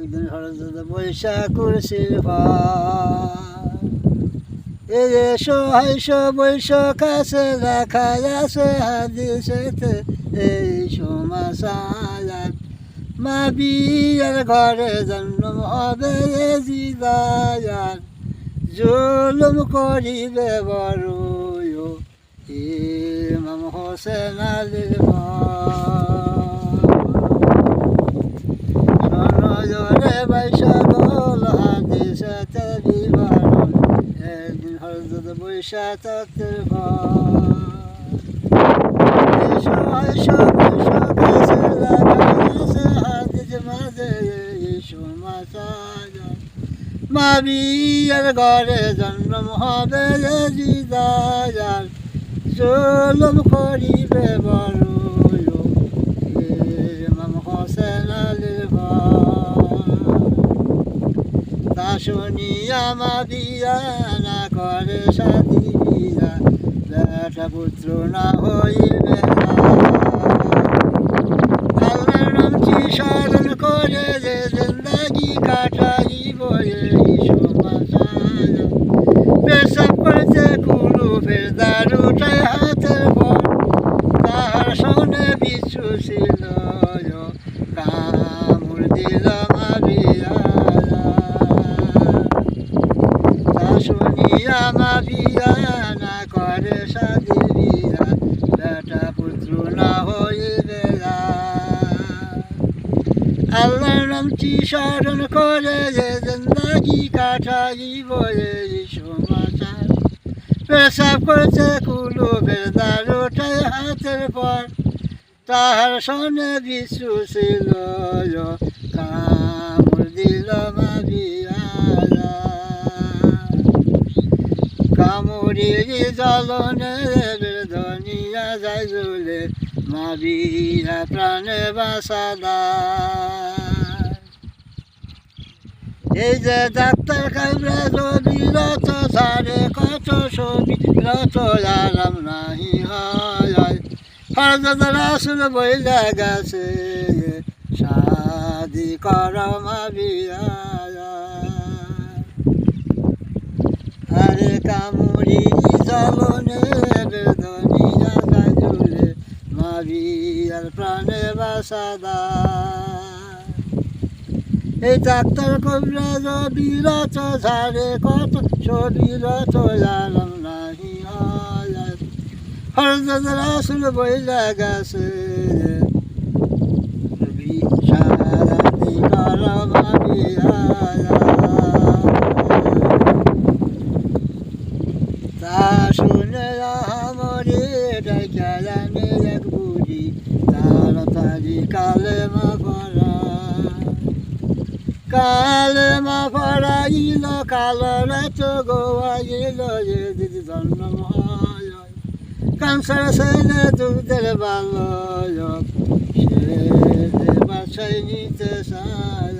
একদিন হরদত বৈশাখ পার এই যে সহাইশ বৈশাখ আছে লেখা আছে হাদিসেতে এই সমাসায়াত মা বিয়ার ঘরে জন্ম হবে এ জিদায়ার। জুলুম করিবে বড় ইমাম হোসেন আলীর সনজরে হাদিসেতে বিবরণ একদিন হরদত বৈশাখের মাবিয়ার ঘরে জন্ম হবে জিদায়ার জলম করিবে বড় তা শুনিয়া মা না করে সাথী বেটা পুত্র না হইবে আল্লাহর নাম স্মরণ করে যে জিন্দগি কাটাইব পেশাব করতে কুলু ফেরদার উঠায় হাতের পর তাহার সনে বিচ্ছু ছিল কামড় দিল মারিয়া না করে সাদি বিয়া বেটা পুত্র না হইবে আল্লাহর নামটি স্মরণ করে যে জিন্দগি কাটাইব এই সমাচার পেশাব করছে কুলু বেদার ওঠায় হাতের পর, তাহার সনে বিশু ছিল কামড় জ্বলনে ধনিয়া যায় জুলে মারিয়া প্রাণে বাসাদার এই যে ডাক্তার কাবরা ছবি রত সারে, কত ছবি রত আরাম নাহি হয়। হরদত রাসুল বইলা গেছে শাদি করম বিয়া আরে কামড়ি জলনে জাগা গাজুলে মাবিয়ার প্রাণে বাসাদা। এই ডাক্তার কবিরাজ বিরত ঝাড়ে, কত ছবিরত জানম নাহি হয়। হরদত রাসুল গেছে। শুনে আমরে ডাকালানে এক বুড়ি। তার তারি কালে মা পড়া কালে মা পড়াইল কালরে তো গোয়াইল যে দিদি জন্ম হয় কানসার ছেলে দুধের বালয়, সে বাছাই নিতে সারা